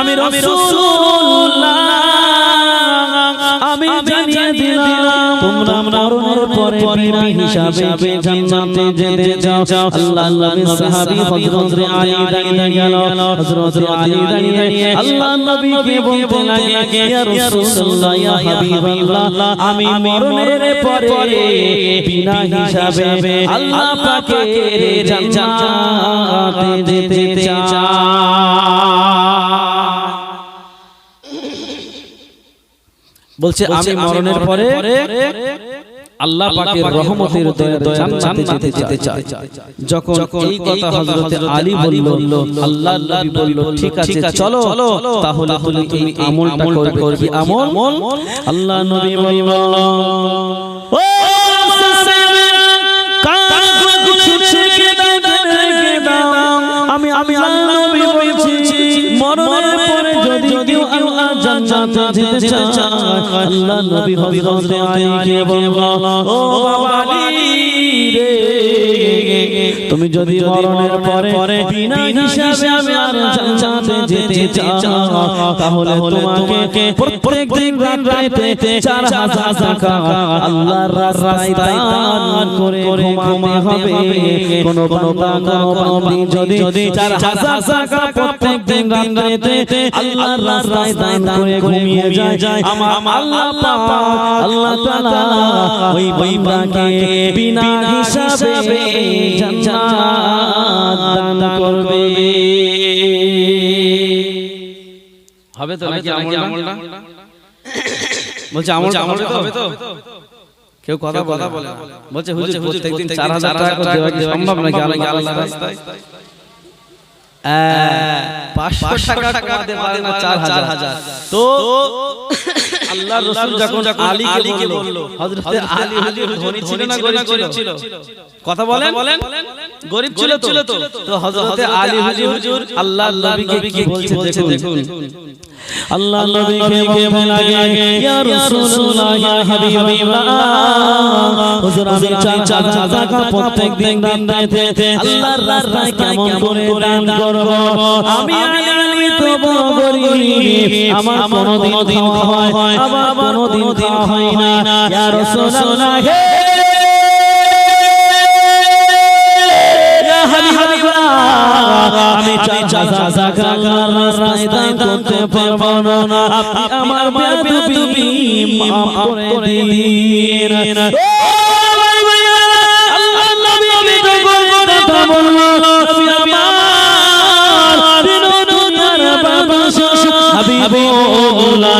আমি রাসূলুল্লাহ হিসাবে জান্নাতে যেতে চাও আল্লাহ নবী সাহাবী হযরত আলী দাঁড়িয়ে গেল। হযরত আলী দাঁড়িয়ে আল্লাহ নবীকে বলতে লাগে ইয়া রাসূলুল্লাহ ইয়া হাবিবাল্লাহ আমি মরণের পরে বিনা হিসাবে আল্লাহ পাকের জান্নাতে যেতে চাই বলছে আমি মরণের পরে আল্লাহ পাকের রহমতের জান্নাতে যেতে যেতে চাই যখন এই কথা হযরত আলী বলল আল্লাহ নবী বলল ঠিক আছে চলো তাহলে তুমি তুমি আমলটা করবে আমল আল্লাহ নবী বলল ও আমি আমি আল্লাহ নবী বলছি মরণের জান্নাতে যেতে চায়। আল্লাহ নবী হযরত আলীকে বলল ও বাবা আলী। রে। তুমি যদি মরণের পরে পরে বিনা হিসাবে আমি আর জান্নাতে যেতে চাও, তাহলে তোমাকে প্রত্যেক দিন রাতে চার হাজার টাকা আল্লাহর রাস্তায় দান করে ঘুমাতে হবে। কোন কোন বান্দা, কোন বান্দি যদি চার হাজার টাকা প্রত্যেক দিন রাতে আল্লাহর রাস্তায় দান করে ঘুমিয়ে যায়, আমার আল্লাহ পাক, আল্লাহ তাআলা ওই বান্দাকে বিনা হিসাবে জান্নাত দান করবে। হবে তো নাকি আমলটা? বলছে আমল আমল হবে তো? কেউ কথা কথা বলে বলছে হুজুর প্রত্যেকদিন 4000 টাকা করে দেওয়া সম্ভব নাকি আল্লাহ আল্লাহ রাস্তায়? পাঁচশো টাকা কমাতে পারে না চার হাজার। তো আল্লাহ রসুল যখন আলীকে বলল হযরত আলী হুজুর ধনী ছিল না গরিব ছিল? কথা বলেন? গরিব ছিল ছিল তো। তো হযরত আলী হুজুর আল্লাহ নবীকে কি বলছে দেখুন। আল্লাহ নবীকে বলা লাগে ইয়া রাসূলুল্লাহ ইয়া হাবিবাল্লাহ। হুজুর আমি চার চার টাকা প্রত্যেক দিন রাতে আল্লাহর রাস্তায় কেমন করে দান করব? আমি আলী তো গরিব। আমার কোনদিন দিন হয় আমার কোনদিন দিন হয় না। ইয়া রাসূলুল্লাহ আমি চাচা চাচা আল্লাহর রাস্তায় দান করতে পারব না। আপনি আমার বেয়াদবি মাফ করে দিন আল্লাহ নবী আমি তো কথা বলব আমি আমার বিনোদনার বাবা হাবিবুল্লাহ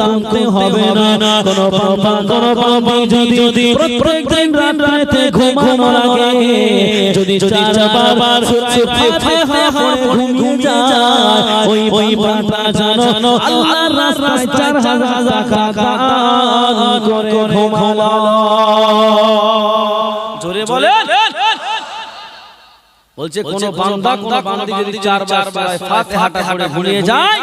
করতে হবে না কোন যদি প্রত্যেক দিন রাতে ঘুমানোর আগে যদি চার বাবার ফাতিহা পড়ে ঘুমিয়ে যায় ওই ওই বাবা জানো আল্লাহর রাস্তায় চার হাজার টাকা দান করে ঘুমালো জোরে বলেন বলছে কোন বান্দা কোন বান্দি যদি চারবার ফাতিহাটা পড়ে ঘুমিয়ে যায়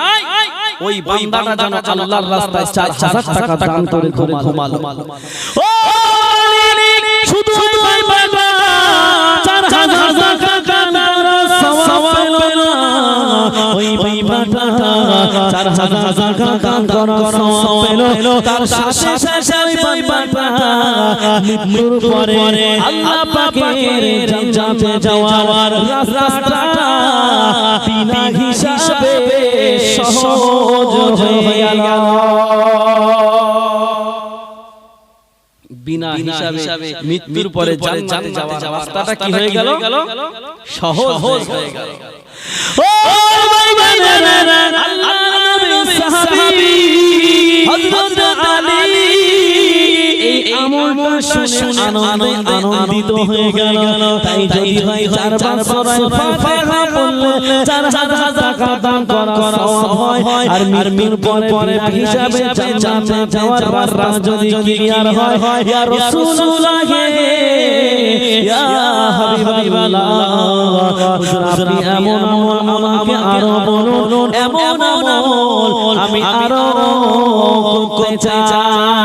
ওই বান্দাটা যেন আল্লাহর রাস্তায় 4000 টাকা দান করে ঘুমালো। ও ওই ওই বান্দা 4000 টাকা দান করার পেল তার সাথে সাথে ওই বান্দা মৃত্যুর পরে আল্লাহ পাকের জান্নাতে যাওয়ার রাস্তাটা বিনা হিসাবে সহজ হয়ে গেল। বিনা হিসাবে মৃত্যুর পরে জান্নাতে যাওয়ার রাস্তাটা কি হয়ে গেল? সহজ হয়ে গেল। ও শুনে আনন্দে আনন্দিত হয়ে গেল। তাই যদি হয় চারবার সরাই ফাতিহা পড়লে চার হাজার টাকা দান করা হয়। আর মৃত্যুর পরে পরে হিসাবে জান্নাতে যাওয়ার রাস্তা যদি ক্লিয়ার হয় ইয়া রাসূলুল্লাহ। ইয়া হাবিবাল্লাহ। হুজুর আপনি এমন আমল আমাকে আরও বলুন। এমন আমল আমি আরও করতে চাই।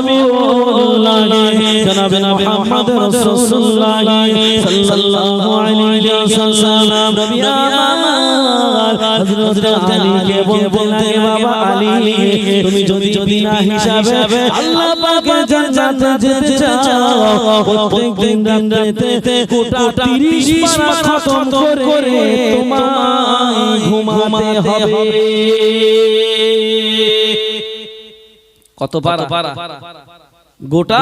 হাবিবুল্লাহ, জনাবে মুহাম্মদ রাসূলুল্লাহ সাল্লাল্লাহু আলাইহি ওয়াসাল্লাম। নবী হযরত আলীকে বলতে লাগে বাবা আলী তুমি যদি বিনা হিসাবে আল্লাহ পাকের জান্নাতে যেতে চাও প্রত্যেক দিন রাতে গোটা 30 পারা খতম করে তোমায় ঘুমাতে হবে। কত পারা গোটা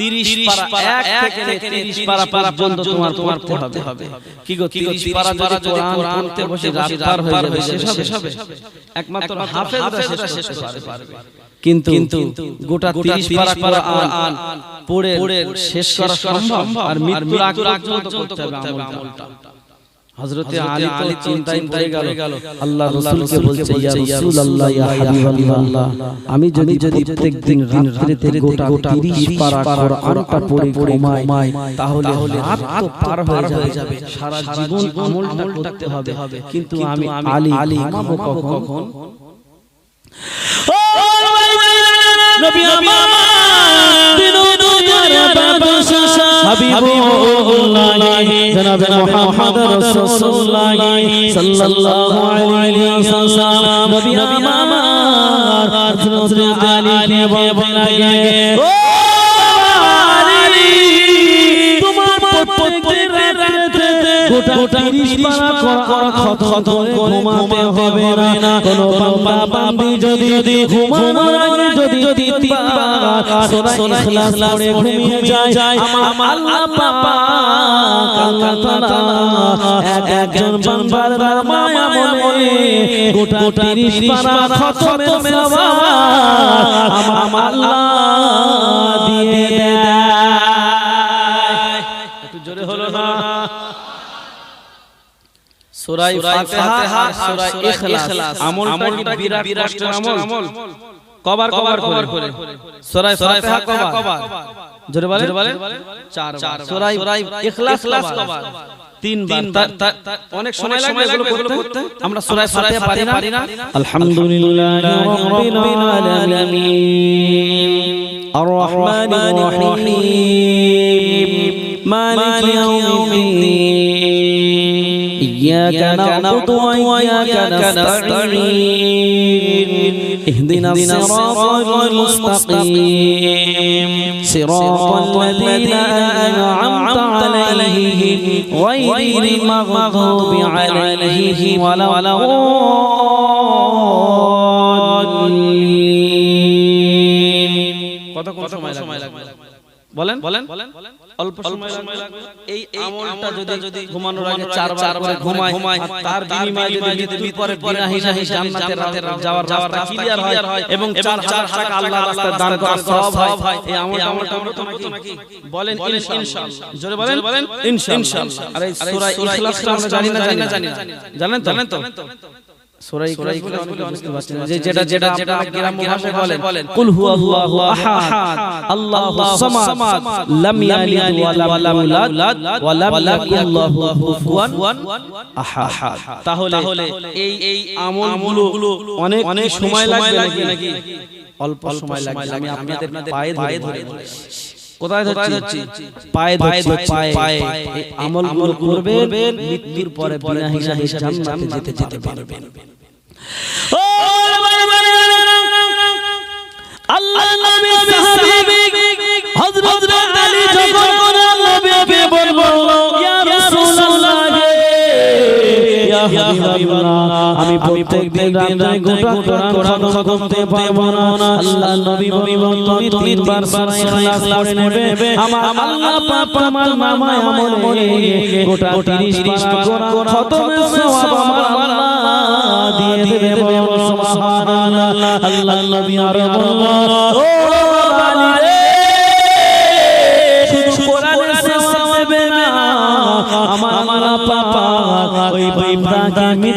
30 পারা এক থেকে 30 পারা পর্যন্ত তোমার তোমার পড়তে হবে। কি গো 30 পারা যদি কোরআন পড়তে বসে রাত পার হয়ে যাবে শেষ হবে। একমাত্র হাফেজরা শেষ করতে পারবে। কিন্তু গোটা 30 পারা কোরআন পড়ে শেষ করা সম্ভব আর মৃত্যুর আগ পর্যন্ত করতে হবে আমলটা। হযরতে আলী তো চিন্তায় পড়ে গেল। আল্লাহ রাসূলকে বলছে ইয়া রাসূলুল্লাহ ইয়া হাবিবাল্লাহ আমি যদি যদি প্রত্যেকদিন রাত্রিতে গোটা গোটা 30 পারা কোরআনটা পড়ে পড়ে ঘুমাই তাহলে রাত তো পার হয়ে যাবে। সারা জীবন আমলটা করতে হবে। কিন্তু আমি আলী আলী ঘুমাবো কখন? ও নবী আমার জনাবে মুহাম্মদ রাসূলুল্লাহ সাল্লাল্লাহু আলাইহি ওয়াসাল্লাম, নবী আমার হযরত আলী কে বলতে ও আলী, তোমার প্রত্যেক রাতে গোটা গোটা 30 পারা কোরআন খতম করে ঘুমাতে হবে না। কোন বান্দা বান্দি যদি যদি ঘুমানোর আগে যদি যদি তিনবার সূরা ইখলাস পড়ে ঘুমিয়ে যায়। আমার আল্লাহ পাক আল্লাহ তাআলা একজন বান্দার নামায় আমলে গোটা 30 পারা খতমের সওয়াব আমার আল্লাহ সূরায়ে ফাতিহা সূরায়ে ইখলাস। আমলটা বিরাট কষ্টের আমল? কবার কবার করে। ফাতিহা কবার? জোরে বলেন। ইখলাস কবার। তিন বার অনেক সময় লাগে এগুলো করতে। আমরা সূরায়ে ফাতিহা পারি না। আলহামদুলিল্লাহি রাব্বিল আলামিন। আর রহমানির রহিম। মালিক ইয়াউমিদ্দিন। إياك نعبد وإياك نستعين اهدنا الصراط المستقيم صراط الذين أنعمت عليهم غير المغضوب عليهم ولا الضالين কত কত সময় লাগবে বলেন বলেন অল্প সময় লাগবে এই আমলটা যদি যদি ঘুমানোর আগে চারবার করে ঘুমায় ঘুমায় তার বিনিময়ে যদি মৃত্যুর পরে বিনা হিসাবে জান্নাতে যাওয়ার রাস্তা ক্লিয়ার হয় এবং চার চার টাকা আল্লাহর রাস্তায় দান করার সওয়াব হয় এই আমলটা আমলটা আমরা নাকি বলেন ইনশাআল্লাহ জোরে বলেন বলেন ইনশাআল্লাহ আর এই সূরা ইখলাসটা আমরা জানি না জানি না জানেন তো জানেন তো সূরা ইখলাস বলে অনেকে বুঝতে পারছেন যে যেটা যেটা যেটা গ্রাম্য ভাষায় বলেন। কুল হুয়াল্লাহু আহাদ। আল্লাহুস সামাদ। লাম ইয়ালিদ ওয়া লাম ইউলাদ ওয়া লাম ইয়াকুল লাহু কুফুয়ান আহাদ। তাহলে এই এই আমলগুলো অনেক অনেক সময় লাগবে নাকি? অল্প সময় লাগবে। আমি আপনাদের পায়ে ধরে ধরে কোথায় ধরছি? পায়ে ধরছি পায়ে এই আমলগুলো করবেন মৃত্যুর পরে বিনা হিসাবে জান্নাতে যেতে যেতে পারবেন। ও আল্লাহ নবী সাহাবী হযরত আলী যখন হাবিবাল্লাহ আমি প্রত্যেক দিন রাতে গোটা কোরআন খতম করতে পারব না। আল্লাহ নবী বললেন তুমি তিনবার সূরা ইখলাস পড়ে নেবে। আমার আল্লাহ পাক আমার নামায় আমল মনে গোটা 30 বার কোরআন খতমের সওয়াব আমার আল্লাহ দিয়ে দেবে। বলো সুবহানাল্লাহ। আল্লাহ নবী আর বললেন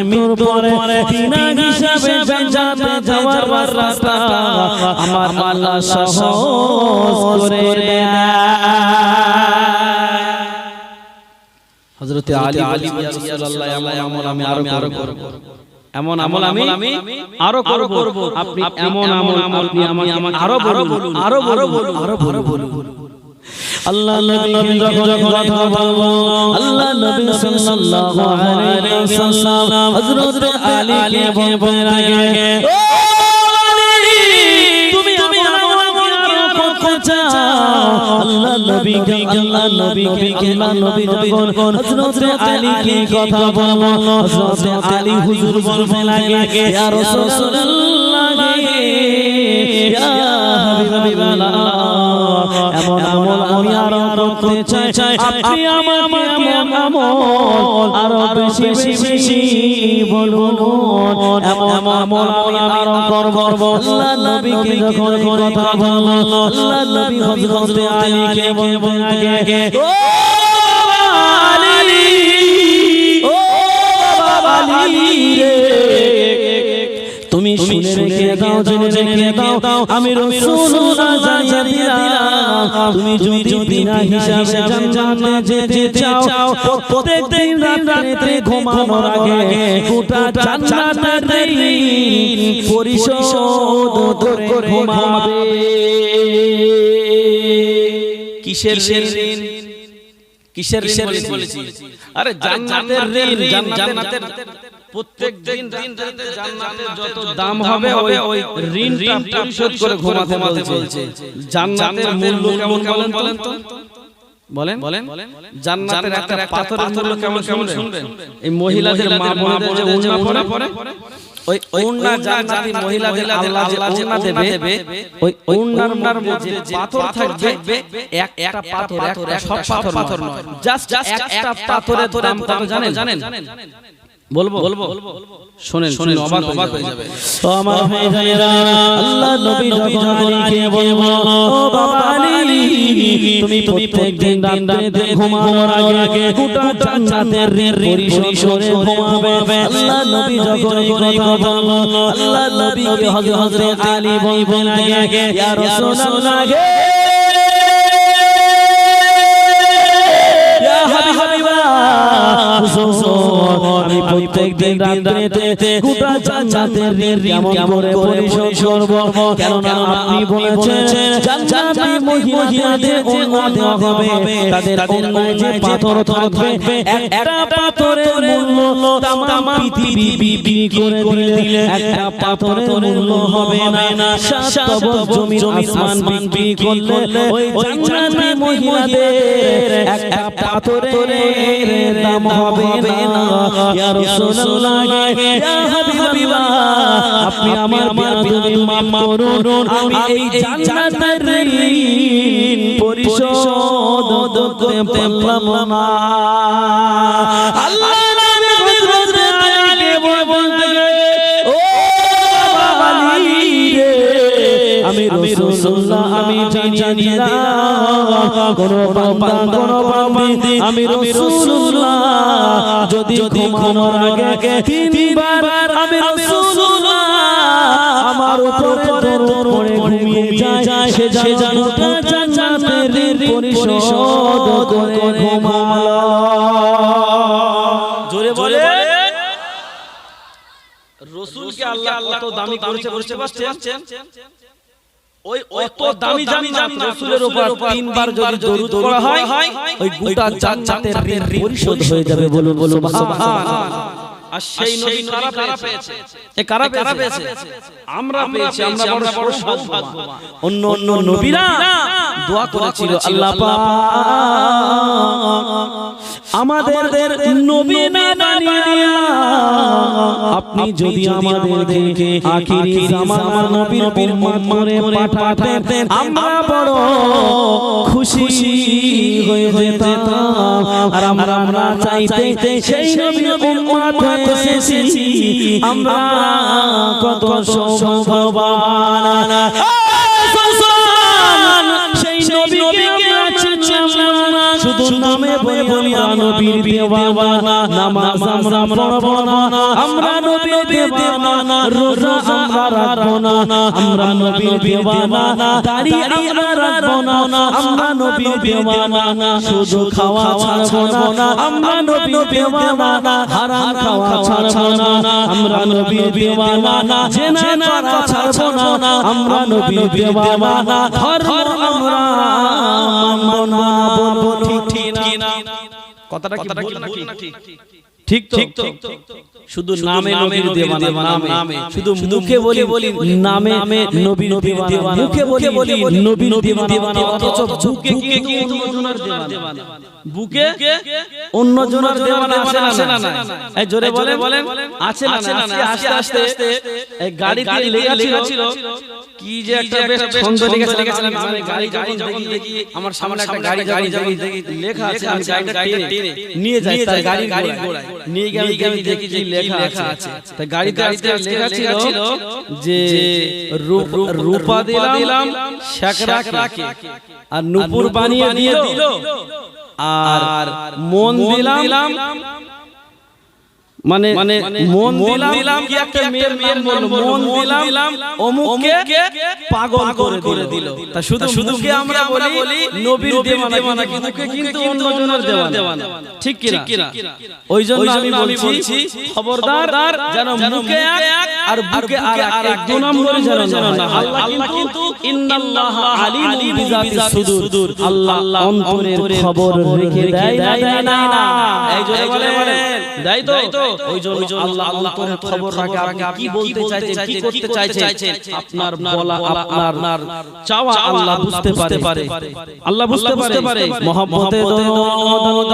মৃত্যুর পরে বিনা হিসাবে জান্নাতে যাওয়ার রাস্তা আমার আল্লাহ সহজ করে দেয় হযরতে আলী রাদিয়াল্লাহু আমি আরও আরও করব। এমন আমল আমি আরও করব। আপনি এমন আমল আপনি আমাকে আরও বলুন আরও বলুন আরও বলুন। আল্লাহ নবী যখন কথা বলব আল্লাহ নবী সাল্লাল্লাহু আলাইহি ওয়াসাল্লাম হযরত আলী কে বলবেন আগে তুমি তুমি আমার করতে চাও আল্লাহ নবী কে আল্লাহ নবী কে আল্লাহ নবী যখন হযরত আলী কে কথা বলব হযরত আলী হুজুর বলবেন লাগে ইয়া রাসূলুল্লাহ ইয়া হাবিবাল্লাহ করতে চাই আপনি আমাকে এমন আমল আরও বেশি বেশি বলুন এমন আমল আমি আরও করব। আল্লাহ নবীকে যখন কথা বলল আল্লাহ নবী হযরত আলীকে বলবেন আগে। ও আলী। ও বাবা আলী রে। তুমি শুনে রেখে দাও জেনে জেনে দাও। আমি রাসূলুল্লাহ জানিয়ে দিলাম। তুমি যদি বিনা হিসাবে জান্নাতে যেতে চাও প্রত্যেক দিন রাতে ঘুমানোর আগে গোটা জান্নাতের ঋণ পরিশোধ করে ঘুমাবে। কিসের ঋণ? কিসের ঋণ বলেছি? আরে জান্নাতের ঋণ জান্নাতের প্রত্যেক দিন রাতে জান্নাতের যত দাম হবে ওই ওই ঋণটা পরিশোধ করে ঘুমাতে বলছে। জান্নাতের মূল্য কেমন কেমন বলেন তো? বলেন বলেন। জান্নাতের একটা পাথরের মূল্য কেমন কেমন শুনবেন? এই মহিলাদের মা বোনদের যে উন্না পড়ে ওই ওন্না জান্নাতি মহিলাদের আল্লাহ যে ওন্না দেবে ওই ওন্নার মধ্যে যে পাথর থাকবে এক একটা পাথর একটা সব পাথর পাথর নয়। জাস্ট একটা পাথরের দাম কত জানেন? জানেন। বলব বলব শুনেন শুনেন অবাক অবাক হয়ে যাবে ও আমার ভাইরা আল্লাহ নবী যখন আলীকে বলব ও বাবা আলী তুমি প্রত্যেক রাতে ঘুমানোর আগে গোটা জান্নাতের ঋণ পরিশোধে ঘুমাবে আল্লাহ নবী যখন কথা বলল আল্লাহ নবীকে হযরত আলী বলবেন আগে ইয়া রাসূলুল্লাহ ইয়া হাবিবাল্লাহ আমি প্রত্যেক দিন রাত্রিতে গোটা জান্নাতের ঋণ কেমন করে পরিশোধ করব? কেননা আপনি বলেছেন, জান্নাতি মহিলাদের অন্য হবে, তাদের অন্যায় যে পাথর থাকবে, একটা পাথরের মূল্য তাম পৃথিবী বিক্রি করে দিলে একটা পাথরের মূল্য হবে না। সাত জমি আসমান বিক্রি করলে ওই জান্নাতি মহিলাদের একটা পাথরের দাম হবে না। আপনি আমার বিয়াদবি মাফ করুন আমি এই জান্নাতের ঋণ পরিশোধ করতে পারলাম না। আল্লাহ রাসূলুল্লাহ আমি জানিয়ে দিলাম। কোন বান্দা কোন বান্দি আমি রাসূলুল্লাহ যদি ঘুমানোর আগে তিনবার আমি রাসূলুল্লাহ আমার উপরে পড়ে ঘুমিয়ে যায়। সে জান্নাতে জান্নাতের পরিশোধ করে ঘুমালো। জোরে বলে রসুলকে আল্লাহ কত দামি করেছে বুঝতে পারছেন? ওই অত দামি দামি রসুলের উপর তিনবার যদি দরুদ পড়া হয় ওই গোটা জান্নাতের ঋণ পরিশোধ পরিশোধ হয়ে যাবে। বলুন বলুন। আর সেই নবী কারা কারা পেয়েছে? এ কারা কারা পেয়েছে? আমরা পেয়েছি আমরা বড় বড় সৌভাগ্যবান। অন্য অন্য নবীরা দোয়া করেছিল আল্লাহ পাক। আমাদের নবী না বানিয়ে আপনি যদি আমাদেরকে আখিরি জামানার নবীর উম্মত করে পাঠাতেন আমরা বড় খুশি হয়ে যেতাম। আর আমরা চাইতে সেই নবীর উম্মত এসেছি আমরা কত সৌভাগ্যবান। সেই নবীকে আমরা চিনলাম না। শুধু নামে বলি নবীর নামাজ আমরা পড়ব না, আমরা নবীর দেওয়ানা রোজা আমরা না, আমরা নবীর দেওয়ানা দাড়ি আমরা না, আমরা নবীর দেওয়ানা শুধু খাওয়া না, আমরা নবীর দেওয়ানা হারাম খাওয়া না, আমরা নবীর দেওয়ানা জেনা না, আমরা নবীর দেওয়ানা আমরা ঠিক কথাটা কি ভুল না ঠিক ঠিক তো। শুধু নামে নবীর দেওয়ানা নামে। শুধু মুখে বলি বলি নামে নামে নবী নবী দেওয়ানা মুখে বলি বলি নবী নবী দেওয়ানা অথচ বুকে অন্যজনের দেওয়ানা বুকে অন্য জনের দেওয়ানা আছে না। না। এই জোরে বলে বলেন? আছে না না? আস্তে আস্তে আস্তে এই গাড়িতে লেগা ছিল। কি যে একটা বেশ ছন্দ লেগেছে লেগেছিলাম আমি গাড়ি যখন দেখি আমার সামনে একটা গাড়ি গাড়ি যখন দেখি লেখা আছে আমি গাড়িটা টেনে নিয়ে যাই তার গাড়ি গাড়ি নিয়ে গিয়ে আমি দেখি যে লেখা আছে। তাই গাড়িতে আজকে লেখা ছিল যে রূপ দিলাম আর নুপুর বানিয়ে দিল। আর মন দিলাম মানে মানে মন দিলাম কি একটা মেয়ের মেয়ের মন মন দিলাম অমুককে পাগল করে করে দিল। তা শুধু শুধু কি আমরা বলি নবীর দেওয়ানা কিন্তু কিন্তু অন্যজনের দেওয়ানা। ঠিক কিনা? ওই জন্য আমি বলছি খবরদার যেন মুখে এক আর বুকে আর এক দু নম্বরে যেন না আল্লাহ কিন্তু ইন্নাল্লাহ আলিমুম বিজাতিস সুদূর। আল্লাহ অন্তরের খবর রেখে দেয় দেয় না এই জন্য বলে দেয় তো ওই জন্য আল্লাহ অন্তরের খবর রাখে আপনি কি বলতে চাইছেন কি করতে চাইছেন? আপনার বলা আপনার চাওয়া আল্লাহ বুঝতে পারে। আল্লাহ বুঝতে পারে। মহব্বতে দরদ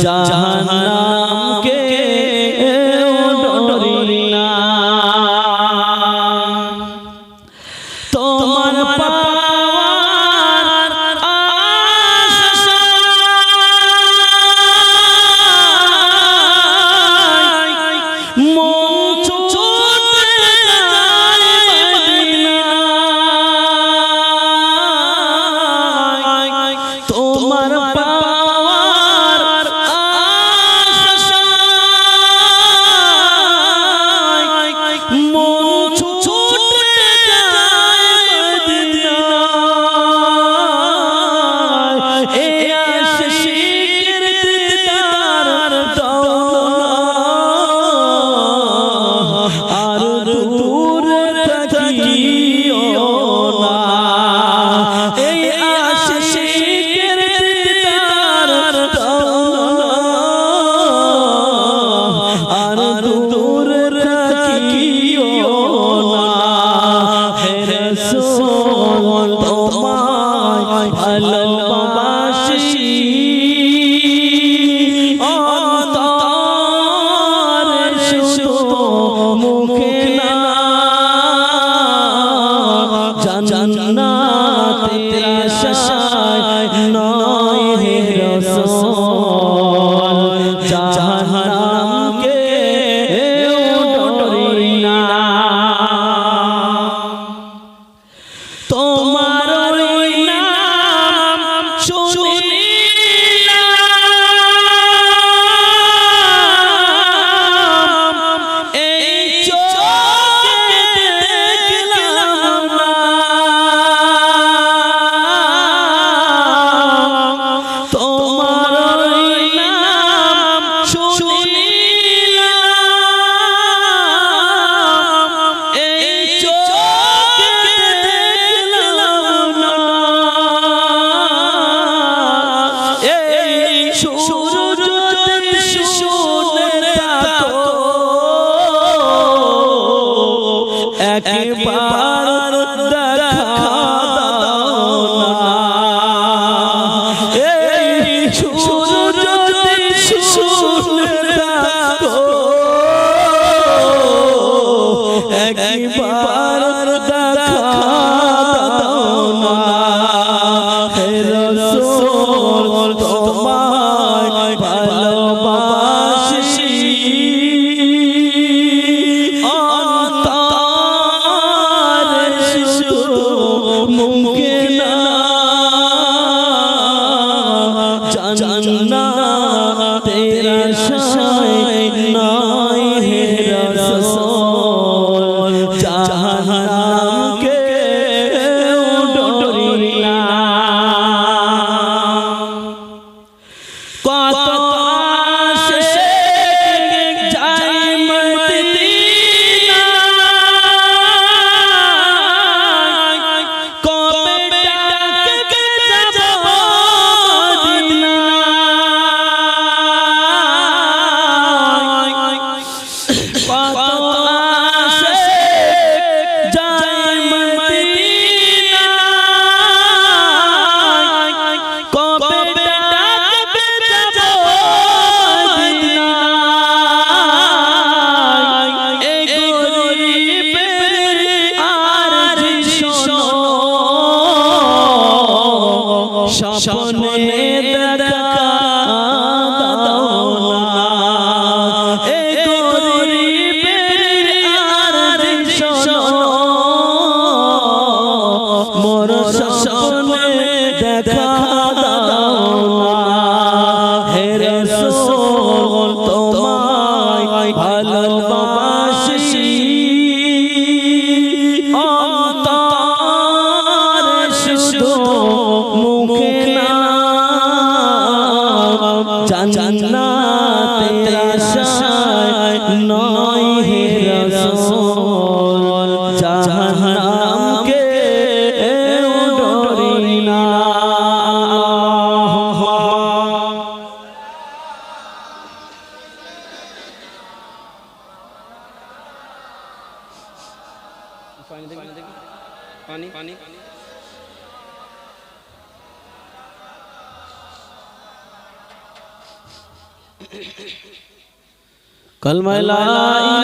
রসূল জাহান No কলমা লা ইলাহা